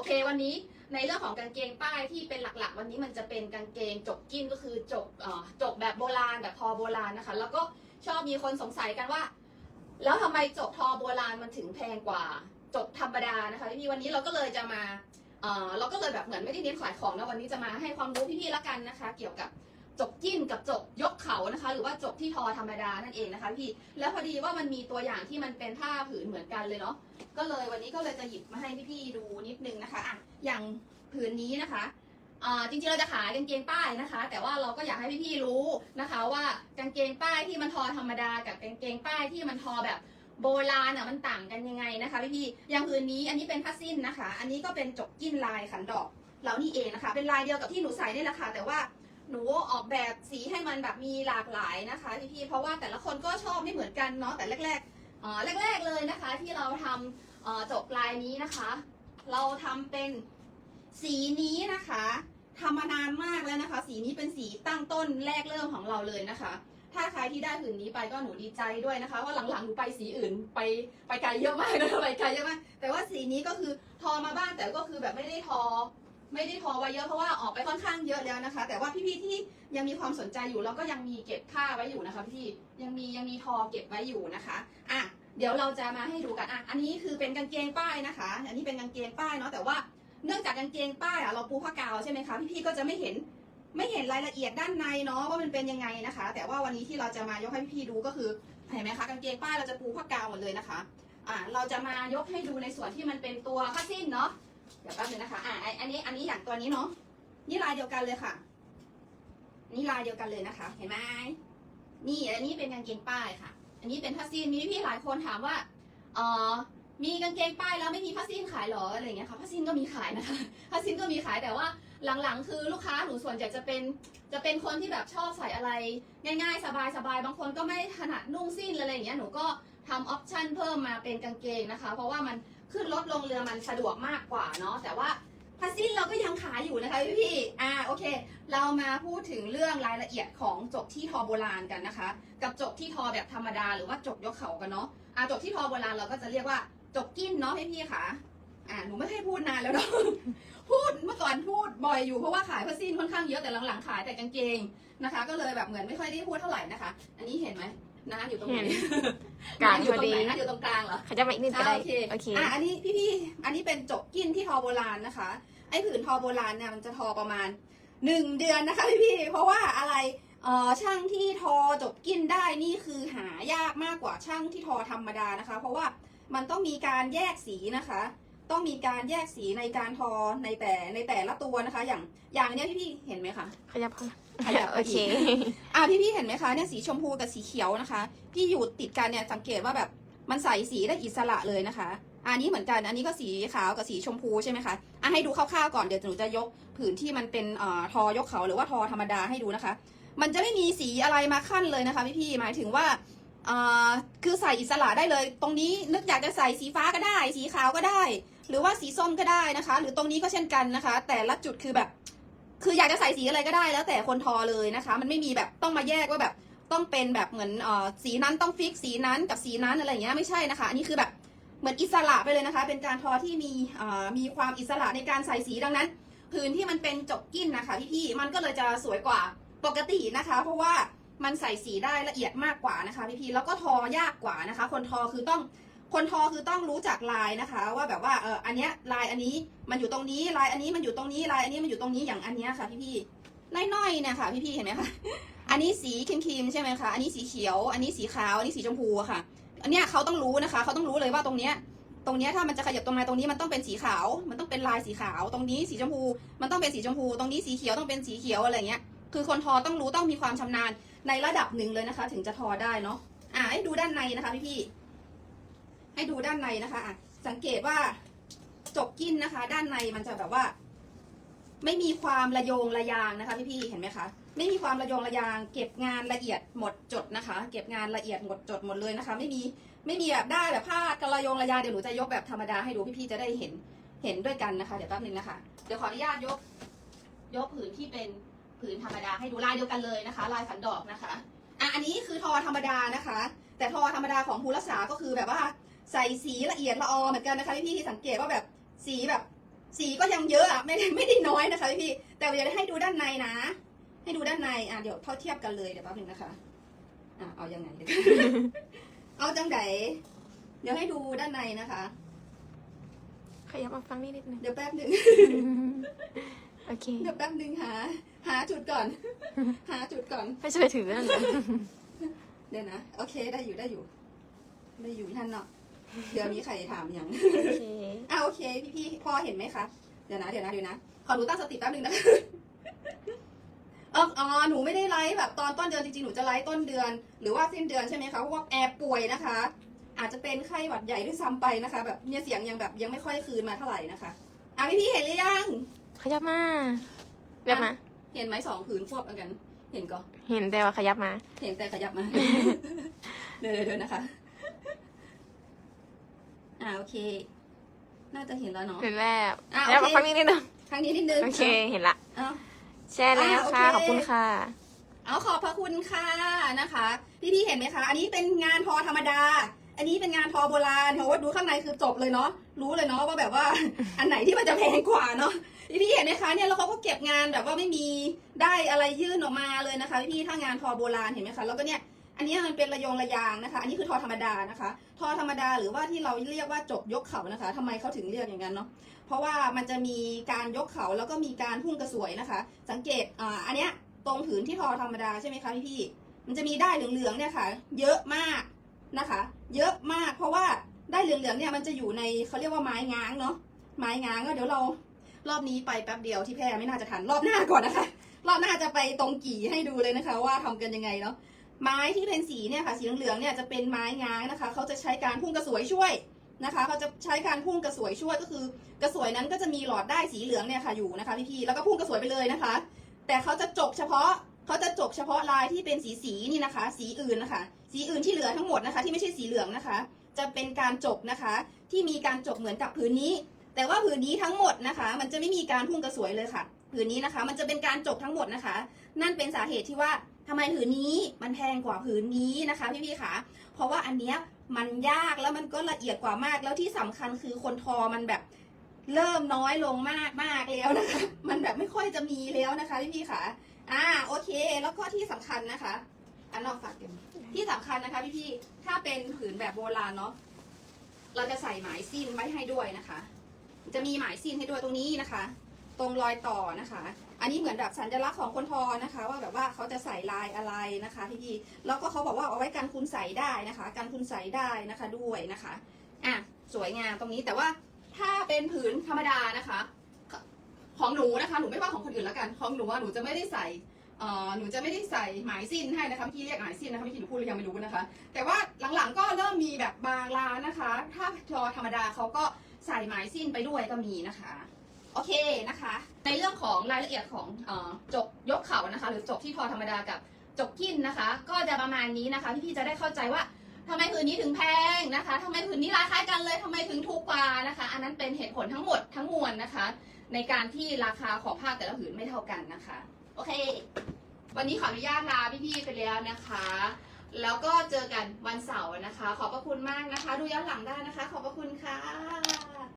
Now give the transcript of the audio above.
อเควันนี้ในเรื่องของกางเกงป้ายที่เป็นหลักๆ วันนี้มันจะเป็นกางเกงจกกิ้นก็คือจกเอ่อจกแบบโบราณแบบทอโบราณนะคะ แล้วก็ชอบมีคนสงสัยกันว่า แล้วทำไมจกทอโบราณมันถึงแพงกว่าจกธรรมดานะคะพี่วันนี้เราก็เลยจะมาเอ่อเราก็เลยแบบเหมือนไม่ได้เน้นขายของนะวันนี้จะมาให้ความรู้พี่ๆละกันนะคะ เกี่ยวกับ จกจิ้นกับจกยกเขานะคะ หรือว่าจกที่ทอธรรมดานั่นเองนะคะพี่แล้วพอดีว่ามันมีตัวอย่างที่มันเป็นผ้าผืนเหมือนกันเลยเนาะก็เลยวันนี้ก็เลยจะหยิบมาให้พี่ๆดูนิดนึงนะคะอะอย่างผืนนี้นะคะอ่าจริงๆเราจะขายกางเกงป้ายนะคะ แต่ว่าเราก็อยากให้พี่ๆรู้นะคะว่ากางเกงป้ายที่มันทอธรรมดากับกางเกงป้ายที่มันทอแบบโบราณอะมันต่างกันยังไงนะคะพี่ๆอย่างผืนนี้อันนี้เป็นผ้าสิ้นนะคะ อันนี้ก็เป็นจกกิ้นลายขันดอกแล้วนี่เองนะคะ เป็นลายเดียวกับที่หนูใส่นี่แหละค่ะแต่ว่า หนูออกแบบสีให้มันแบบมีหลากหลายนะคะพี่ๆเพราะว่าแต่ละคนก็ชอบไม่เหมือนกันเนาะแต่แรกๆอ่าแรก ๆเลยนะคะ ที่เราทำจบลายนี้นะคะ เราทำเป็นสีนี้นะคะทำมานานมากแล้วนะคะ สีนี้เป็นสีตั้งต้นแรกเริ่มของเราเลยนะคะ ถ้าใครที่ได้ผืนนี้ไปก็หนูดีใจด้วยนะคะว่าหลังๆหนูไปสีอื่นไปไปไกลเยอะมากนะไปไกลเยอะมากแต่ว่าสีนี้ก็คือทอมาบ้างแต่ก็คือแบบไม่ได้ทอ ไม่ได้ทอไว้เยอะเพราะว่าออกไปค่อนข้างเยอะแล้วนะคะ แต่ว่าพี่ๆที่ยังมีความสนใจอยู่เราก็ยังมีเก็บค่าไว้อยู่นะคะพี่ยังมียังมีทอเก็บไว้อยู่นะคะอะเดี๋ยวเราจะมาให้ดูกันอะอันนี้คือเป็นกางเกงป้ายนะคะ อันนี้เป็นกางเกงป้ายเนาะแต่ว่าเนื่องจากกางเกงป้ายอะเราปูผ้ากาวใช่ไหมคะพี่ๆก็จะไม่เห็นไม่เห็นรายละเอียดด้านในเนาะว่ามันเป็นยังไงนะคะ แต่ว่าวันนี้ที่เราจะมายกให้พี่ๆดูก็คือเห็นไหมคะกางเกงป้ายเราจะปูผ้ากาวหมดเลยนะคะอะเราจะมายกให้ดูในส่วนที่มันเป็นตัวผ้าสิ้นเนาะ เดี๋ยวแป๊บนึงนะคะ อะไอ้อันนี้ อันนี้อย่างตัวนี้เนาะ นี่ลายเดียวกันเลยค่ะ นี่ลายเดียวกันเลยนะคะ เห็นไหมนี่อันนี้เป็นกางเกงป้ายค่ะ อันนี้เป็นผ้าสิ้นมีพี่ๆหลายคนถามว่าเออมีกางเกงป้ายแล้วไม่มีผ้าสิ้นขายหรออะไรเงี้ยค่ะ ผ้าสิ้นก็มีขายนะคะ ผ้าสิ้นก็มีขายแต่ว่าหลังๆ คือลูกค้าหนูส่วนใหญ่จะเป็นจะเป็นคนที่แบบชอบใส่อะไร ง่ายๆ สบายๆ บางคนก็ไม่ถนัดนุ่งสิ้นอะไรอย่างเงี้ย หนูก็ทำออปชั่นเพิ่มมาเป็นกางเกงนะคะ เพราะว่ามัน ขึ้นรถลงเรือมันสะดวกมากกว่าเนาะแต่ว่าผ้าสิ้นเราก็ยังขายอยู่นะคะพี่ๆอ่าโอเค เรามาพูดถึงเรื่องรายละเอียดของจกที่ทอโบราณกันนะคะ กับจกที่ทอแบบธรรมดาหรือว่าจกยกเขากันเนาะอะจบที่ทอโบราณเราก็จะเรียกว่าจบกิ้นเนาะพี่พี่ๆค่ะอ่าหนูไม่ให้พูดนานแล้วเนาะพูดเมื่อก่อนพูดบ่อยอยู่เพราะว่าขายผ้าสิ้นค่อนข้างเยอะแต่หลังๆขายแต่กางเกงนะคะ ก็เลยแบบเหมือนไม่ค่อยได้พูดเท่าไหร่นะคะ อันนี้เห็นไหม น้าอยู่ตรงไหนเห็นกลางน้อยู่พตอรงดีไหนน้าอยู่ตรงกลางเหรอเขาจะมาอีกนิดก็ได้อ่าโอเคโอเคอะอันนี้พี่พี่ๆอันนี้เป็นจกกิ้นที่ทอโบราณนะคะ ไอ้ผืนทอโบราณเนี่ยมันจะทอประมาณหนึ่งเดือนนะคะพี่พี่ๆเพราะว่าอะไรเอ่อช่างที่ทอจบกิ้นได้นี่คือหายากมากกว่าช่างที่ทอธรรมดานะคะ เพราะว่ามันต้องมีการแยกสีนะคะ ต้องมีการแยกสีในการทอในแต่ในแต่ละตัวนะคะ อย่างอย่างเนี้ยพี่พี่ๆเห็นไหมคะ ขยับเข้ามาขยับโอเค อะพี่พี่ๆเห็นไหมคะเนี่ยสีชมพูกับสีเขียวนะคะที่อยู่ติดกันเนี่ยสังเกตว่าแบบมันใส่สีได้อิสระเลยนะคะ อันนี้เหมือนกันอันนี้ก็สีขาวกับสีชมพูใช่ไหมคะอะให้ดูคร่าวๆก่อนเดี๋ยวหนูจะยกผืนที่มันเป็นเอ่อทอยกเขาหรือว่าทอธรรมดาให้ดูนะคะ มันจะไม่มีสีอะไรมาขั้นเลยนะคะพี่พี่ๆหมายถึงว่าเอ่อคือใส่อิสระได้เลย ตรงนี้นึกอยากจะใส่สีฟ้าก็ได้ สีขาวก็ได้ หรือว่าสีส้มก็ได้นะคะ หรือตรงนี้ก็เช่นกันนะคะ แต่ละจุดคือแบบ คืออยากจะใส่สีอะไรก็ได้แล้วแต่คนทอเลยนะคะ มันไม่มีแบบต้องมาแยกว่าแบบต้องเป็นแบบเหมือนออสีนั้นต้องฟิกสีนั้นกับสีนั้นอะไรอย่างเงี้ยไม่ใช่นะคะ อันนี้คือแบบเหมือนอิสระไปเลยนะคะ เป็นการทอที่มีอ่อมีความอิสระในการใส่สีดังนั้นพื้นที่มันเป็นจบกิ้นนะคะพี่ๆมันก็เลยจะสวยกว่าปกตินะคะ เพราะว่ามันใส่สีได้ละเอียดมากกว่านะคะพี่ๆแล้วก็ทอยากกว่านะคะ คนทอคือต้อง คนทอคือต้องรู้จักลายนะคะ ว่าแบบว่าเอออันเนี้ยลายอันนี้มันอยู่ตรงนี้ลายอันนี้มันอยู่ตรงนี้ลายอันนี้มันอยู่ตรงนี้อย่างอันเนี้ยค่ะพี่ๆน้อยๆเนี่ยค่ะพี่ๆเห็นไหมคะอันนี้สีครีมๆใช่ไหมคะอันนี้สีเขียว อันนี้สีขาวอันนี้สีชมพูค่ะ อันเนี้ยเขาต้องรู้นะคะเขาต้องรู้เลยว่าตรงเนี้ยตรงเนี้ยถ้ามันจะขยับตรงไหนตรงนี้มันต้องเป็นสีขาว มันต้องเป็นลายสีขาว ตรงนี้สีชมพู มันต้องเป็นสีชมพู ตรงนี้สีเขียวต้องเป็นสีเขียวอะไรเงี้ย คือคนทอต้องรู้ต้องมีความชำนาญในระดับหนึ่งเลยนะคะ ถึงจะทอได้เนาะ อ่าให้ดูด้านในนะคะพี่ๆ ให้ดูด้านในนะคะอะสังเกตว่าจบกิ้นนะคะ ด้านในมันจะแบบว่า ไม่มีความระโยงระยางนะคะ พี่ๆเห็นไหมคะไม่มีความระโยงระยาง เก็บงานละเอียดหมดจดนะคะ เก็บงานละเอียดหมดจดหมดเลยนะคะ ไม่มีไม่มีแบบได้แบบผ้ากระโยงระยางเดี๋ยวหนูจะยกแบบธรรมดาให้ดูพี่ๆจะได้เห็นเห็นด้วยกันนะคะ เดี๋ยวแป๊บนึงนะคะเดี๋ยวขออนุญาตยก ยกผืนที่เป็นผืนธรรมดาให้ดูลายเดียวกันเลยนะคะ ลายขันดอกนะคะอะอันนี้คือทอธรรมดานะคะ แต่ทอธรรมดาของภูรักษาก็คือแบบว่า ใส่สีละเอียดละออเหมือนกันนะคะพี่ๆที่สังเกตว่าแบบสีแบบ สีก็ยังเยอะอะไม่ได้ไม่ได้น้อยนะคะพี่พี่แต่เดี๋ยวให้ดูด้านในนะ ให้ดูด้านในอะเดี๋ยวเท่าเทียบกันเลยเดี๋ยวแป๊บนึงนะคะอะเอายังไงดีเอาจังไดเดี๋ยวให้ดูด้านในนะคะ ขยับมาฟังนี่นิดนึงเดี๋ยวแป๊บนึงโอเคเดี๋ยวแป๊บนึงหาหาจุดก่อน หาจุดก่อนไม่ช่วยถือนั่นเลยเดี๋ยวนะ โอเคได้อยู่ได้อยู่ ได้อยู่ท่านเนาะ เดี๋ยวนี้ใครถามยังโอเคอะโอเคพี่พี่พอเห็นไหมคะเดี๋ยวนะเดี๋ยวนะเดี๋ยวนะขอหนูตั้งสติแป๊บนึงนะเอออ๋อหนูไม่ได้ไลฟ์แบบตอนต้นเดือนจริงๆหนูจะไลฟ์ต้นเดือน หรือว่าสิ้นเดือนใช่ไหมคะเพราะว่าแอบป่วยนะคะ อาจจะเป็นไข้หวัดใหญ่ด้วยซ้ำไปนะคะ แบบเนี่ยเสียงยังแบบยังไม่ค่อยคืนมาเท่าไหร่นะคะอะพี่พี่เห็นหรือยังขยับมาขยับมาเห็นไหมสองผืนควบกัน เห็นก็ เห็นแต่ว่าขยับมา เห็นแต่ขยับมา เดี๋ยวเดี๋ยวเดี๋ยวนะคะ อ่าโอเค น่าจะเห็นแล้วเนาะ เห็นแล้วอะขยับโอมาเค ฟังนี่นิดนึงครั้งนี้นิดนึงโอเคเห็นละ เอา แชร์แล้วค่ะ อ่าโอเค ขอบคุณค่ะ เอาขอบพระคุณค่ะนะคะ พี่พี่ๆเห็นไหมคะ อันนี้เป็นงานทอธรรมดา อันนี้เป็นงานทอโบราณโหดูข้างในคือจบเลยเนาะรู้เลยเนาะว่าแบบว่า อันไหนที่มันจะแพงกว่าเนาะพี่พี่ๆเห็นไหมคะเนี่ยแล้วเขาก็เก็บงานแบบว่าไม่มีได้อะไรยื่นออกมาเลยนะคะพี่พี่ๆถ้างานทอโบราณเห็นไหมคะแล้วก็เนี่ย อันนี้มันเป็นระยงระยางนะคะ อันนี้คือทอธรรมดานะคะ ทอธรรมดาหรือว่าที่เราเรียกว่าจบยกเขานะคะทำไมเขาถึงเรียกอย่างนั้นเนาะ เพราะว่ามันจะมีการยกเขาแล้วก็มีการพุ่งกระสวยนะคะ สังเกต อ่า อันเนี้ยตรงผืนที่ทอธรรมดาใช่ไหมคะพี่พี่ มันจะมีได้เหลืองๆเนี่ยค่ะ เยอะมากนะคะ เยอะมาก เพราะว่าได้เหลืองๆเนี่ยมันจะอยู่ในเขาเรียกว่าไม้ง้างเนาะ ไม้ง้างก็เดี๋ยวเรารอบนี้ไปแป๊บเดียวที่แพร่ไม่น่าจะทันรอบหน้าก่อนนะคะ รอบหน้าจะไปตรงกี่ให้ดูเลยนะคะ ว่าทำกันยังไงเนาะ ไม้ที่เป็นสีเนี่ยค่ะสีเหลืองๆเนี่ยจะเป็นไม้ง้างนะคะเขาจะใช้การพุ่งกระสวยช่วยนะคะเขาจะใช้การพุ่งกระสวยช่วยก็คือ กระสวยนั้นก็จะมีหลอดได้สีเหลืองเนี่ยค่ะอยู่นะคะพี่ๆแล้วก็พุ่งกระสวยไปเลยนะคะ แต่เขาจะจบเฉพาะเขาจะจบเฉพาะลายที่เป็นสีสีนี่นะคะ สีอื่นนะคะ สีอื่นที่เหลือทั้งหมดนะคะ ที่ไม่ใช่สีเหลืองนะคะ จะเป็นการจบนะคะ ที่มีการจบเหมือนกับผืนนี้ แต่ว่าผืนนี้ทั้งหมดนะคะ มันจะไม่มีการพุ่งกระสวยเลยค่ะ ผืนนี้นะคะ มันจะเป็นการจบทั้งหมดนะคะ นั่นเป็นสาเหตุที่ว่า ทำไมผืนนี้มันแพงกว่าผืนนี้นะคะ พี่ๆค่ะ เพราะว่าอันเนี้ยมันยากแล้วมันก็ละเอียดกว่ามากแล้วที่สำคัญคือคนทอมันแบบเริ่มน้อยลงมากมากแล้วนะคะ มันแบบไม่ค่อยจะมีแล้วนะคะพี่พี่ค่ะ อ่าโอเค แล้วก็ที่สำคัญนะคะ อันนอกฝากเดี๋ยวที่สำคัญนะคะพี่พี่ถ้าเป็นผืนแบบโบราณเนาะเราจะใส่หมายสิ้นไว้ให้ด้วยนะคะ จะมีหมายสิ้นให้ด้วยตรงนี้นะคะ ตรงรอยต่อนะคะ อันนี้เหมือนแบบสัญลักษณ์ของคนทอนะคะ ว่าแบบว่าเขาจะใส่ลายอะไรนะคะพี่พีแล้วก็เขาบอกว่าเอาไว้กันคุณใส่ได้นะคะ กันคุณใส่ได้นะคะด้วยนะคะอะสวยงามตรงนี้แต่ว่าถ้าเป็นผืนธรรมดานะคะ ของหนูนะคะหนูไม่ว่าของคนอื่นแล้วกันของหนูว่าหนูจะไม่ได้ใส่หนูจะไม่ได้ใส่หมายสิ้นให้นะคะพี่เรียกหมายสิ้นนะคะพี่หนูพูดหรือยังไม่รู้นะคะ แต่ว่าหลังๆก็เริ่มมีแบบบางร้านนะคะ ถ้าทอธรรมดาเขาก็ใส่หมายสิ้นไปด้วยก็มีนะคะ โอเคนะคะ ในเรื่องของรายละเอียดของอจกยกเข่านะคะ หรือจกที่ทอธรรมดากับจกกิ้นนะคะ ก็จะประมาณนี้นะคะพี่ๆจะได้เข้าใจว่าทำไมผืนนี้ถึงแพงนะคะทำไมผืนนี้ราคากันเลยทำไมถึงถูกกว่านะคะ อันนั้นเป็นเหตุผลทั้งหมดทั้งมวลนะคะ ในการที่ราคาของผ้าแต่ละผืนไม่เท่ากันนะคะ โอเค วันนี้ขออนุญาตลาพี่ๆไปแล้วนะคะ แล้วก็เจอกันวันเสาร์นะคะ ขอบพระคุณมากนะคะ ดูย้อนหลังได้นะคะ ขอบพระคุณค่ะ